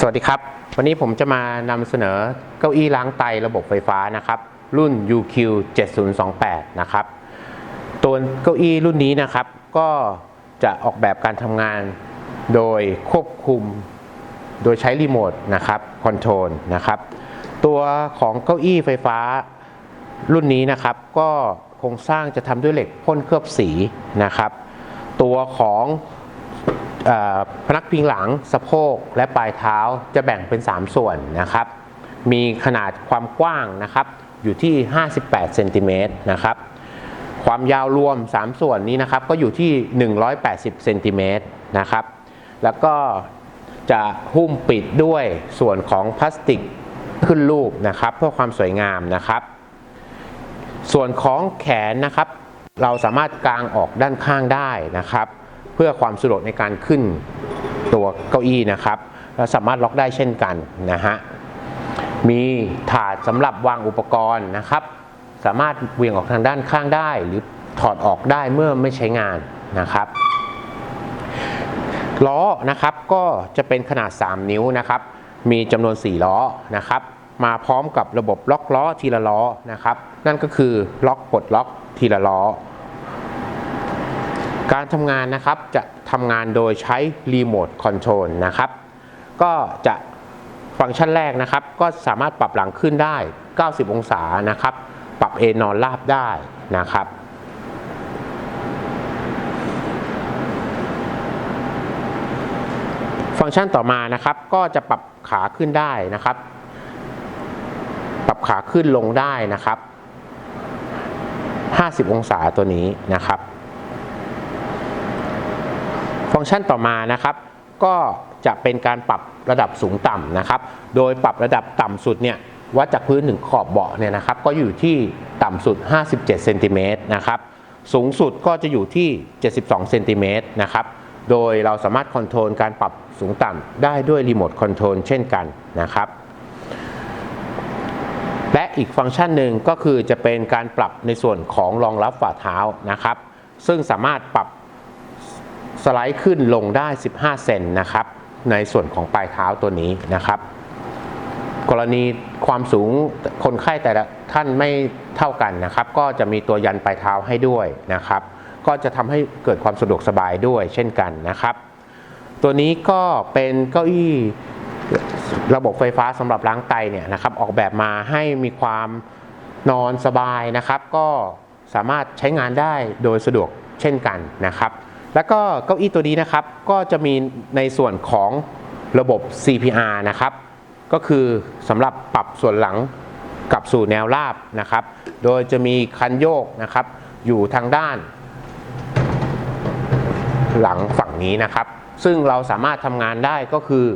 สวัสดีครับ วันนี้ผมจะมานำเสนอเก้าอี้ล้างไตระบบไฟฟ้านะครับ รุ่น UQ 7028นะครับตัวเก้าอี้รุ่นนี้นะครับ ก็จะออกแบบการทำงานโดยควบคุมโดยใช้รีโมทนะครับคอนโทรลนะครับ ตัวของเก้าอี้ไฟฟ้ารุ่นนี้นะครับ ก็โครงสร้างจะทำด้วยเหล็กพ่นเคลือบสีนะครับ ตัวของ พนักพิงหลังสะโพกและปลายเท้าจะแบ่งเป็น 3 ส่วนนะครับ มีขนาดความกว้างนะครับอยู่ที่ 58เซนติเมตรนะครับความยาวรวม 3 ส่วนนี้นะครับก็อยู่ที่ 180เซนติเมตรนะครับแล้วก็จะหุ้มปิดด้วยส่วนของพลาสติกขึ้นรูปนะครับ เพื่อความสวยงามนะครับ ส่วนของแขนนะครับ เราสามารถกางออกด้านข้างได้นะครับ เพื่อความสะดวกในการขึ้นตัวเก้าอี้นะครับและสามารถล็อกได้เช่นกันนะฮะมีถาดสำหรับวางอุปกรณ์นะครับ สามารถเวียงออกทางด้านข้างได้ หรือถอดออกได้เมื่อไม่ใช้งานนะครับล้อนะครับก็จะเป็นขนาด 3 นิ้วนะครับ มีจำนวน 4 ล้อนะครับ มาพร้อมกับระบบล็อกล้อทีละล้อนะครับ นั่นก็คือล็อกปลดล็อกทีละล้อ การทำงานนะครับจะทำงานโดยใช้รีโมทคอนโทรลนะครับ ก็จะฟังก์ชันแรกนะครับ ก็สามารถปรับหลังขึ้นได้ 90 องศานะครับ ปรับเอนนอนราบได้นะครับ ฟังก์ชันต่อมานะครับ ก็จะปรับขาขึ้นได้นะครับ ปรับขาขึ้นลงได้นะครับ 50 องศาตัวนี้นะครับ ฟังก์ชันต่อมานะครับ ก็จะเป็นการปรับระดับสูงต่ำนะครับ โดยปรับระดับต่ำสุดเนี่ยวัดจากพื้นถึงขอบเบาะเนี่ยนะครับ ก็อยู่ที่ต่ำสุด 57เซนติเมตรนะครับ สูงสุดก็จะอยู่ที่ 72เซนติเมตรนะครับ โดยเราสามารถคอนโทรลการปรับสูงต่ำได้ด้วยรีโมทคอนโทรลเช่นกันนะครับและอีกฟังก์ชันหนึ่งก็คือจะเป็นการปรับในส่วนของรองรับฝ่าเท้านะครับ ซึ่งสามารถปรับ สไลด์ขึ้นลงได้ 15 เซนนะครับ ในส่วนของปลายเท้าตัวนี้นะครับ กรณีความสูงคนไข้แต่ละท่านไม่เท่ากันนะครับ ก็จะมีตัวยันปลายเท้าให้ด้วยนะครับ ก็จะทำให้เกิดความสะดวกสบายด้วยเช่นกันนะครับ ตัวนี้ก็เป็นเก้าอี้ระบบไฟฟ้าสำหรับล้างไตเนี่ยนะครับ ออกแบบมาให้มีความนอนสบายนะครับ ก็สามารถใช้งานได้โดยสะดวกเช่นกันนะครับ แล้วก็เก้าอี้ตัวนี้นะครับ ก็จะมีในส่วนของระบบ CPR นะครับ ก็คือสำหรับปรับส่วนหลังกลับสู่แนวราบนะครับ โดยจะมีคันโยกนะครับ อยู่ทางด้าน หลังฝั่งนี้นะครับ ซึ่งเราสามารถทำงานได้ก็คือ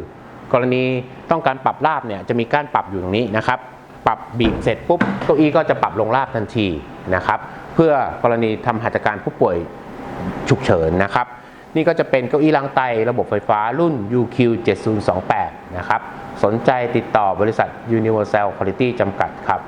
กรณีต้องการปรับราบเนี่ยจะมีการปรับอยู่ตรงนี้นะครับ ปรับบีบเสร็จปุ๊บเก้าอี้ก็จะปรับลงราบทันทีนะครับ เพื่อกรณีทำหัตถการผู้ป่วย ฉุกเฉินนะครับ นี่ก็จะเป็นเก้าอี้ล้างไตระบบไฟฟ้ารุ่น UQ 7028 นะครับ สนใจติดต่อบริษัท Universal Quality จำกัดครับ